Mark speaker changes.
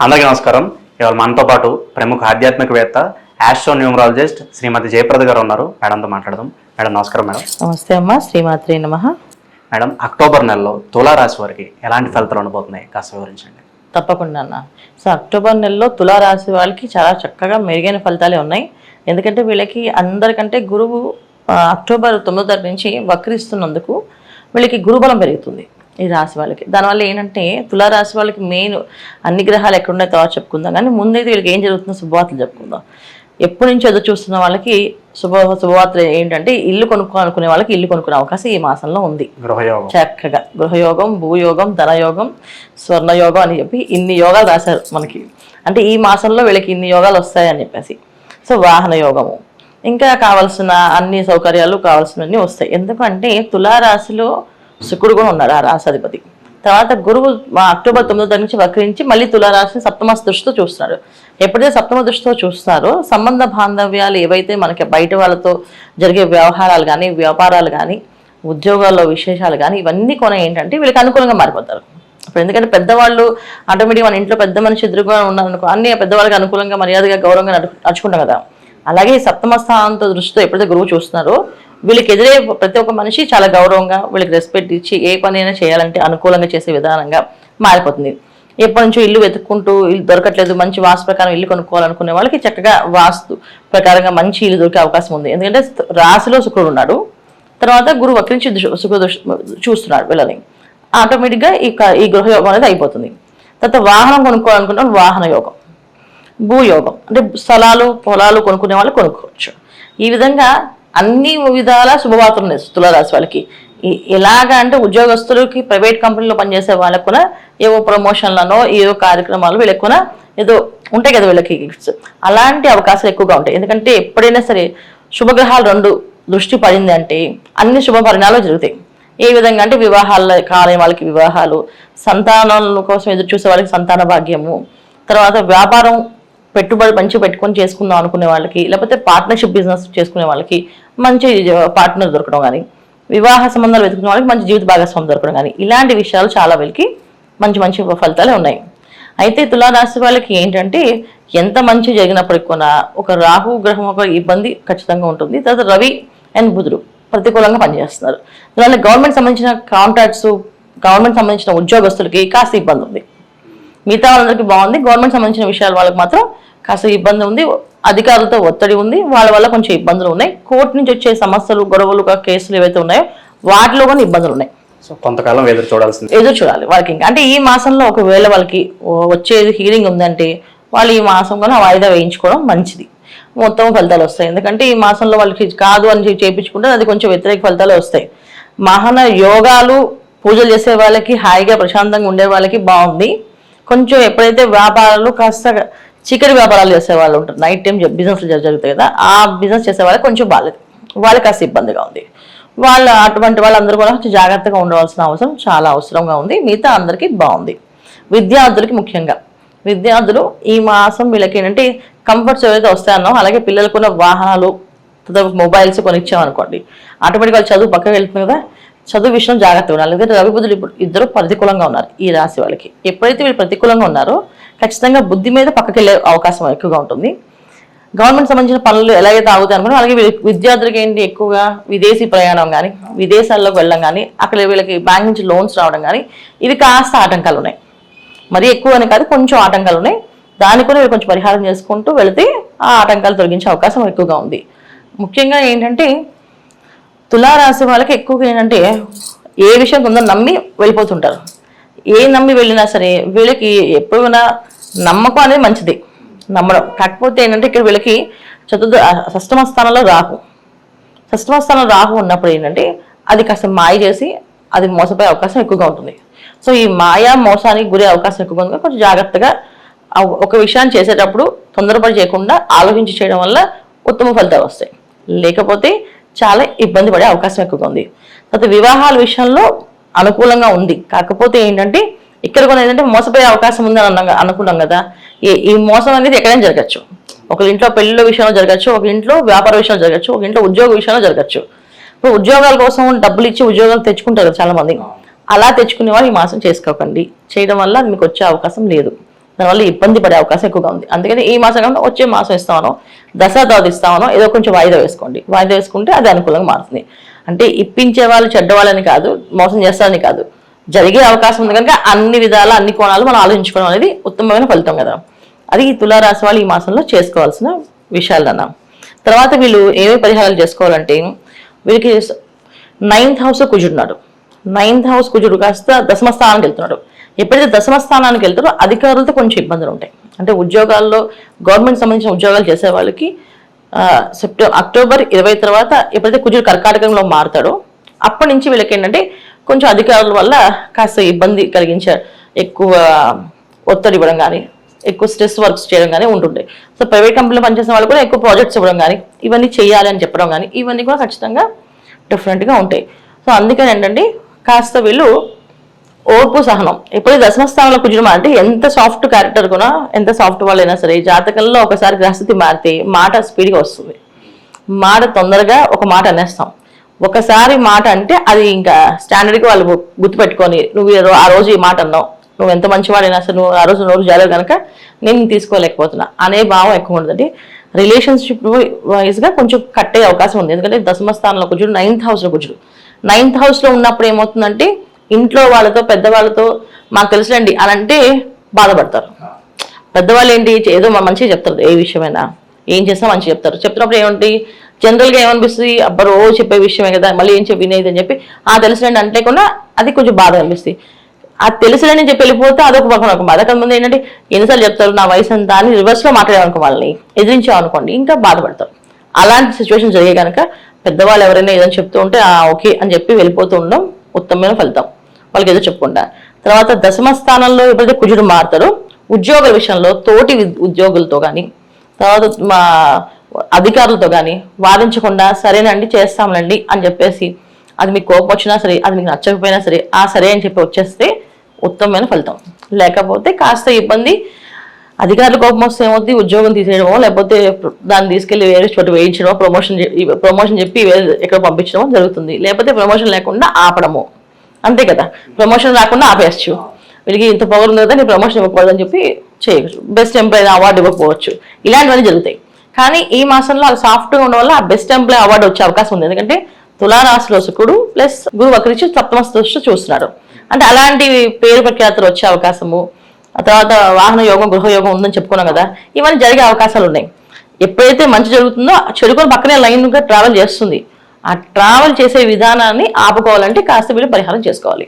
Speaker 1: అందరికీ నమస్కారం. ఇవాళ మనతో పాటు ప్రముఖ ఆధ్యాత్మికవేత్త ఆస్ట్రో న్యూమరాలజిస్ట్ శ్రీమతి జయప్రద గారు ఉన్నారు. మేడంతో మాట్లాడదాం. మేడం నమస్కారం మేడం.
Speaker 2: నమస్తే అమ్మా. శ్రీమాత్రి నమ.
Speaker 1: మేడం అక్టోబర్ నెలలో తులారాశి వారికి ఎలాంటి ఫలితాలు ఉండబోతున్నాయి? కాస్త వివరించండి.
Speaker 2: తప్పకుండా అన్న. సో అక్టోబర్ నెలలో తులారాశి వాళ్ళకి చాలా చక్కగా మెరుగైన ఫలితాలే ఉన్నాయి. ఎందుకంటే వీళ్ళకి అందరికంటే గురువు అక్టోబర్ తొమ్మిదో తారీఖు నుంచి వక్రిస్తున్నందుకు వీళ్ళకి గురుబలం పెరుగుతుంది. ఈ రాశి వాళ్ళకి. దానివల్ల ఏంటంటే తులారాశి వాళ్ళకి మెయిన్ అన్ని గ్రహాలు ఎక్కడున్నాయో తర్వాత చెప్పుకుందాం. కానీ ముందైతే వీళ్ళకి ఏం జరుగుతుందో శుభవార్తలు చెప్పుకుందాం. ఎప్పటి నుంచి ఎదురు చూస్తున్న వాళ్ళకి శుభ శుభవార్తలు ఏంటంటే ఇల్లు కొనుక్కోవాలనుకునే వాళ్ళకి ఇల్లు కొనుక్కునే అవకాశం ఈ మాసంలో ఉంది.
Speaker 1: గృహయోగం.
Speaker 2: చక్కగా. గృహయోగం భూయోగం ధనయోగం స్వర్ణయోగం అని చెప్పి ఇన్ని యోగాలు రాశారు మనకి. అంటే ఈ మాసంలో వీళ్ళకి ఇన్ని యోగాలు వస్తాయని చెప్పేసి. సో వాహన యోగము. ఇంకా కావాల్సిన అన్ని సౌకర్యాలు కావాల్సినవన్నీ వస్తాయి. ఎందుకంటే తులారాశిలో శుక్రుడు కూడా ఉన్నారు ఆ రాశాధిపతి తర్వాత గురువు అక్టోబర్ తొమ్మిదో తారీఖు నుంచి వక్రించి మళ్ళీ తులారాశిని సప్తమ దృష్టితో చూస్తున్నారు. ఎప్పుడైతే సప్తమ దృష్టితో చూస్తున్నారో సంబంధ బాంధవ్యాలు ఏవైతే మనకి బయట వాళ్ళతో జరిగే వ్యవహారాలు కానీ వ్యాపారాలు కానీ ఉద్యోగాల్లో విశేషాలు కానీ ఇవన్నీ కొన ఏంటంటే వీళ్ళకి అనుకూలంగా మారిపోతారు. ఇప్పుడు ఎందుకంటే పెద్దవాళ్ళు ఆటోమేటిక్ మన ఇంట్లో పెద్ద మనిషి ఎదురుగా ఉన్నారనుకో అన్ని పెద్దవాళ్ళకి అనుకూలంగా మర్యాదగా గౌరవంగా నడు నడుచుకుంటాం కదా. అలాగే సప్తమ స్థానంతో దృష్టితో ఎప్పుడైతే గురువు చూస్తున్నారో వీళ్ళకి ఎదురే ప్రతి ఒక్క మనిషి చాలా గౌరవంగా వీళ్ళకి రెస్పెక్ట్ ఇచ్చి ఏ పని అయినా చేయాలంటే అనుకూలంగా చేసే విధానంగా మారిపోతుంది. ఎప్పటి నుంచో ఇల్లు వెతుక్కుంటూ ఇల్లు దొరకట్లేదు మంచి వాస్తు ప్రకారం ఇల్లు కొనుక్కోవాలనుకునే వాళ్ళకి చక్కగా వాస్తు ప్రకారంగా మంచి ఇల్లు దొరికే అవకాశం ఉంది. ఎందుకంటే రాశిలో శుక్రుడు ఉన్నాడు తర్వాత గురువు వక్రించి శుక్రుడు దృష్టి చూస్తున్నాడు వీళ్ళని. ఆటోమేటిక్గా ఈ క- ఈ గృహయోగం అనేది అయిపోతుంది. తర్వాత వాహనం కొనుక్కోవాలనుకుంటాం వాహన యోగం భూయోగం. అంటే స్థలాలు పొలాలు కొనుక్కునే వాళ్ళు కొనుక్కోవచ్చు. ఈ విధంగా అన్ని విధాల శుభవార్తలు ఉన్నాయి తులారాశి వాళ్ళకి. ఎలాగ ఎలాగా అంటే ఉద్యోగస్తులకి ప్రైవేట్ కంపెనీలో పనిచేసే వాళ్ళకు కూడా ఏవో ప్రమోషన్లనో ఏవో కార్యక్రమాలు వీళ్ళకి కూడా ఏదో ఉంటాయి కదా వీళ్ళకి గిఫ్ట్స్ అలాంటి అవకాశాలు ఎక్కువగా ఉంటాయి. ఎందుకంటే ఎప్పుడైనా సరే శుభగ్రహాలు రెండు దృష్టి పడింది అంటే అన్ని శుభ పరిణామాలు జరుగుతాయి. ఏ విధంగా అంటే వివాహాల కాలే వాళ్ళకి వివాహాలు సంతానం కోసం ఎదురు చూసే వాళ్ళకి సంతాన భాగ్యము తర్వాత వ్యాపారం పెట్టుబడి మంచి పెట్టుకొని చేసుకుందాం అనుకునే వాళ్ళకి లేకపోతే పార్ట్నర్షిప్ బిజినెస్ చేసుకునే వాళ్ళకి మంచి పార్ట్నర్ దొరకడం కానీ వివాహ సంబంధాలు వెతుకునే వాళ్ళకి మంచి జీవిత భాగస్వామి దొరకడం కానీ ఇలాంటి విషయాలు చాలా వీళ్ళకి మంచి మంచి ఫలితాలే ఉన్నాయి. అయితే తులారాశి వాళ్ళకి ఏంటంటే ఎంత మంచి జరిగినప్పటికి కూడా ఒక రాహు గ్రహం ఒక ఇబ్బంది ఖచ్చితంగా ఉంటుంది. తర్వాత రవి అండ్ బుధుడు ప్రతికూలంగా పనిచేస్తున్నారు. దానివల్ల గవర్నమెంట్ సంబంధించిన కాంట్రాక్ట్స్ గవర్నమెంట్ సంబంధించిన ఉద్యోగస్తులకి కాస్త ఇబ్బంది ఉంది. మిగతా వాళ్ళందరికీ బాగుంది. గవర్నమెంట్ సంబంధించిన విషయాల వాళ్ళకి మాత్రం కాస్త ఇబ్బంది ఉంది. అధికారులతో ఒత్తిడి ఉంది. వాళ్ళ వల్ల కొంచెం ఇబ్బందులు ఉన్నాయి. కోర్టు నుంచి వచ్చే సమస్యలు గొడవలు కేసులు ఏవైతే ఉన్నాయో వాటిలో కూడా ఇబ్బందులు ఉన్నాయి.
Speaker 1: సో కొంతకాలం ఎదురు చూడాల్సింది.
Speaker 2: ఎదురు చూడాలి వాళ్ళకి ఇంకా. అంటే ఈ మాసంలో ఒకవేళ వాళ్ళకి వచ్చేది హీరింగ్ ఉందంటే వాళ్ళు ఈ మాసం కూడా వాయిదా వేయించుకోవడం మంచిది. మొత్తం ఫలితాలు వస్తాయి. ఎందుకంటే ఈ మాసంలో వాళ్ళకి కాదు అని చేయించుకుంటే అది కొంచెం వ్యతిరేక ఫలితాలు వస్తాయి. మహన యోగాలు పూజలు చేసే వాళ్ళకి హాయిగా ప్రశాంతంగా ఉండే వాళ్ళకి బాగుంది. కొంచెం ఎప్పుడైతే వ్యాపారాలు కాస్త చికెన్ వ్యాపారాలు చేసే వాళ్ళు ఉంటారు నైట్ టైం బిజినెస్ జరుగుతాయి కదా ఆ బిజినెస్ చేసే వాళ్ళకి కొంచెం బాగాలేదు వాళ్ళకి కాస్త ఇబ్బందిగా ఉంది. వాళ్ళ అటువంటి వాళ్ళందరూ కూడా కొంచెం జాగ్రత్తగా ఉండవలసిన అవసరం చాలా అవసరంగా ఉంది. మిగతా అందరికీ బాగుంది. విద్యార్థులకి ముఖ్యంగా. విద్యార్థులు ఈ మాసం వీళ్ళకి ఏంటంటే కంఫర్ట్స్ ఏవైతే వస్తాయన్నో అలాగే పిల్లలకు వాహనాలు మొబైల్స్ కొనిచ్చామనుకోండి ఇచ్చామనుకోండి వాళ్ళు చదువు పక్కకు వెళ్తుంది కదా చదువు విషయం జాగ్రత్తగా ఉండాలి. ఎందుకంటే రవిబుద్ధులు ఇప్పుడు ఇద్దరు ప్రతికూలంగా ఉన్నారు ఈ రాశి వాళ్ళకి. ఎప్పుడైతే వీళ్ళు ప్రతికూలంగా ఉన్నారో ఖచ్చితంగా బుద్ధి మీద పక్కకి వెళ్ళే అవకాశం ఎక్కువగా ఉంటుంది. గవర్నమెంట్ సంబంధించిన పనులు ఎలాగైతే ఆగుతాయి అనుకున్నా అలాగే విద్యార్థులకి ఏంటి ఎక్కువగా విదేశీ ప్రయాణం కానీ విదేశాల్లోకి వెళ్ళడం కానీ అక్కడ వీళ్ళకి బ్యాంక్ నుంచి లోన్స్ రావడం కానీ ఇవి కాస్త ఆటంకాలు ఉన్నాయి. మరీ ఎక్కువ అని కాదు కొంచెం ఆటంకాలు ఉన్నాయి. దాన్ని కూడా వీళ్ళు కొంచెం పరిహారం చేసుకుంటూ వెళితే ఆ ఆటంకాలు తొలగించే అవకాశం ఎక్కువగా ఉంది. ముఖ్యంగా ఏంటంటే తులారాశి వాళ్ళకి ఎక్కువగా ఏంటంటే ఏ విషయం ఉందో నమ్మి వెళ్ళిపోతుంటారు. ఏ నమ్మి వెళ్ళినా సరే వీళ్ళకి ఎప్పుడైనా నమ్మకం అనేది మంచిది. నమ్మడం. కాకపోతే ఏంటంటే ఇక్కడ వీళ్ళకి చతుర్థ షష్టమ స్థానంలో రాహు. షష్టమ స్థానంలో రాహు ఉన్నప్పుడు ఏంటంటే అది కాస్త మాయ చేసి అది మోసపోయే అవకాశం ఎక్కువగా ఉంటుంది. సో ఈ మాయా మోసానికి గురే అవకాశం ఎక్కువగా ఉంది. కొంచెం జాగ్రత్తగా ఒక విషయాన్ని చేసేటప్పుడు తొందరపడి చేయకుండా ఆలోచించి చేయడం వల్ల ఉత్తమ ఫలితాలు వస్తాయి. లేకపోతే చాలా ఇబ్బంది పడే అవకాశం ఎక్కువగా ఉంది. తర్వాత వివాహాల విషయంలో అనుకూలంగా ఉంది. కాకపోతే ఏంటంటే ఇక్కడ కూడా ఏంటంటే మోసపోయే అవకాశం ఉంది అని అన్నాం- అనుకున్నాం కదా. ఈ ఈ మోసం అనేది ఎక్కడైనా జరగచ్చు. ఒక ఇంట్లో పెళ్ళిళ్ళ విషయంలో జరగచ్చు ఒక ఇంట్లో వ్యాపార విషయంలో జరగచ్చు ఒక ఇంట్లో ఉద్యోగ విషయంలో జరగచ్చు. ఇప్పుడు ఉద్యోగాల కోసం డబ్బులు ఇచ్చి ఉద్యోగాలు తెచ్చుకుంటారు చాలా మంది అలా తెచ్చుకునే వాళ్ళు ఈ మాసం చేసుకోకండి. చేయడం వల్ల మీకు వచ్చే అవకాశం లేదు. దానివల్ల ఇబ్బంది పడే అవకాశం ఎక్కువగా ఉంది. అందుకని ఈ మాసం కాకుండా వచ్చే మాసం ఇస్తామనో దసరా తర్వాత ఇస్తామనో ఏదో కొంచెం వాయిదా వేసుకోండి. వాయిదా వేసుకుంటే అది అనుకూలంగా మారుతుంది. అంటే ఇప్పించే వాళ్ళు చెడ్డవాళ్ళని కాదు మోసం చేస్తారని కాదు. జరిగే అవకాశం ఉంది కనుక అన్ని విధాల అన్ని కోణాలు మనం ఆలోచించుకోవడం అనేది ఉత్తమమైన ఫలితం కదా. అది ఈ తులారాశి వాళ్ళు ఈ మాసంలో చేసుకోవాల్సిన విషయాలు అన్న తర్వాత వీళ్ళు ఏమేమి పరిహారాలు చేసుకోవాలంటే వీళ్ళకి నైన్త్ హౌస్ కుజుడున్నాడు నైన్త్ హౌస్ కుజుడు కాస్త దశమ స్థానానికి వెళ్తున్నాడు. ఎప్పుడైతే దశమ స్థానానికి వెళ్తారో అధికారులతో కొంచెం ఇబ్బందులు ఉంటాయి. అంటే ఉద్యోగాల్లో గవర్నమెంట్ సంబంధించిన ఉద్యోగాలు చేసే వాళ్ళకి సెప్టెంబర్ అక్టోబర్ ఇరవై తర్వాత ఎప్పుడైతే కుజుడు కర్కాటకంలో మారుతాడో అప్పటి నుంచి వీళ్ళకి ఏంటంటే కొంచెం అధికారుల వల్ల కాస్త ఇబ్బంది కలిగించే ఎక్కువ ఒత్తిడి ఇవ్వడం కానీ ఎక్కువ స్ట్రెస్ వర్క్స్ చేయడం కానీ ఉంటుంటాయి సో ప్రైవేట్ కంపెనీలో పనిచేసిన వాళ్ళు కూడా ఎక్కువ ప్రాజెక్ట్స్ ఇవ్వడం కానీ ఇవన్నీ చేయాలి అని చెప్పడం కానీ ఇవన్నీ కూడా ఖచ్చితంగా డిఫరెంట్గా ఉంటాయి. సో అందుకని ఏంటంటే కాస్త వీళ్ళు ఓర్పు సహనం. ఎప్పుడైతే దశమ స్థానంలో కుజుడు అంటే ఎంత సాఫ్ట్ క్యారెక్టర్ కూడా ఎంత సాఫ్ట్ వాళ్ళైనా సరే జాతకంలో ఒకసారి గ్రహస్థితి మారితే మాట స్పీడ్గా వస్తుంది. మాట తొందరగా ఒక మాట అనేస్తాం. ఒకసారి మాట అంటే అది ఇంకా స్టాండర్డ్కి వాళ్ళు గుర్తుపెట్టుకొని నువ్వు ఆ రోజు ఈ మాట అన్నావు. నువ్వు ఎంత మంచివాడైనా సరే నువ్వు ఆ రోజు నోరు జాలేవు కనుక నేను తీసుకోలేకపోతున్నా. అనే భావం ఎక్కువ ఉండదండి. రిలేషన్షిప్ వైజ్గా కొంచెం కట్టే అవకాశం ఉంది. ఎందుకంటే దశమ స్థానంలో కుజుడు నైన్త్ హౌస్లో కుజుడు. నైన్త్ హౌస్లో ఉన్నప్పుడు ఏమవుతుందంటే ఇంట్లో వాళ్ళతో పెద్దవాళ్ళతో మాకు తెలుసులేండి అని అంటే బాధపడతారు. పెద్దవాళ్ళు ఏంటి ఏదో మంచిగా చెప్తారు ఏ విషయమైనా. ఏం చేసినా మంచిగా చెప్తారు. చెప్తున్నప్పుడు ఏమంటి జనరల్గా ఏమనిపిస్తుంది? అబ్బా రోజు చెప్పే విషయమే కదా మళ్ళీ ఏం చెప్పి వినేది అని చెప్పి ఆ తెలుసులేండి అంటే కూడా అది కొంచెం బాధ అనిపిస్తుంది. ఆ తెలుసులేని చెప్పి వెళ్ళిపోతే అదొక పక్కన ఒక బాధ. కొంతమంది ఏంటంటే ఎన్నిసార్లు చెప్తారు నా వయసు అంతా అని రివర్స్లో మాట్లాడామనుకో వాళ్ళని ఎదిరించామనుకోండి ఇంకా బాధపడతారు. అలాంటి సిచ్యువేషన్ జరిగే కనుక పెద్దవాళ్ళు ఎవరైనా ఏదైనా చెప్తూ ఉంటే ఆ ఓకే అని చెప్పి వెళ్ళిపోతూ ఉండడం ఉత్తమమైన ఫలితం. వాళ్ళకి ఏదో చెప్పుకుంటా. తర్వాత దశమ స్థానంలో ఎప్పుడైతే కుజుడు మారుతారో ఉద్యోగ విషయంలో తోటి ఉద్యోగులతో కానీ తర్వాత మా అధికారులతో కానీ వాదించకుండా సరేనండి చేస్తాంలండి అని చెప్పేసి అది మీకు కోపం వచ్చినా సరే అది మీకు నచ్చకపోయినా సరే ఆ సరే అని చెప్పి వచ్చేస్తే ఉత్తమమైన ఫలితం. లేకపోతే కాస్త ఇబ్బంది అధికారుల కోపం వస్తే ఏమవుతుంది ఉద్యోగం తీసేయడమో లేకపోతే దాన్ని తీసుకెళ్ళి వేరే చోట వేయించడమో ప్రమోషన్ ప్రమోషన్ చెప్పి వేరే ఎక్కడ పంపించడమో జరుగుతుంది. లేకపోతే ప్రమోషన్ లేకుండా ఆపడము. అంతే కదా. ప్రమోషన్ రాకుండా ఆపేయచ్చు. వీళ్ళకి ఇంత పవర్ ఉంది కదా నీ ప్రమోషన్ ఇవ్వకూడదు అని చెప్పి చేయవచ్చు బెస్ట్ ఎంప్లాయీ అవార్డు ఇవ్వకపోవచ్చు. ఇలాంటివన్నీ జరుగుతాయి. కానీ ఈ మాసంలో అది సాఫ్ట్గా ఉండడం వల్ల ఆ బెస్ట్ ఎంప్లాయీ అవార్డు వచ్చే అవకాశం ఉంది. ఎందుకంటే తులారాశిలో శుకుడు ప్లస్ గురు వక్రించి సప్తమ దృష్టి చూస్తున్నాడు అంటే అలాంటి పేరు ప్రఖ్యాతులు వచ్చే అవకాశము ఆ తర్వాత వాహన యోగం గృహ యోగం ఉందని చెప్పుకున్నాం కదా ఇవన్నీ జరిగే అవకాశాలు ఉన్నాయి. ఎప్పుడైతే మంచి జరుగుతుందో ఆ చెడు కూడా పక్కనే లైన్గా ట్రావెల్ చేస్తుంది. ఆ ట్రావెల్ చేసే విధానాన్ని ఆపుకోవాలంటే కాస్త వీళ్ళు పరిహారం చేసుకోవాలి.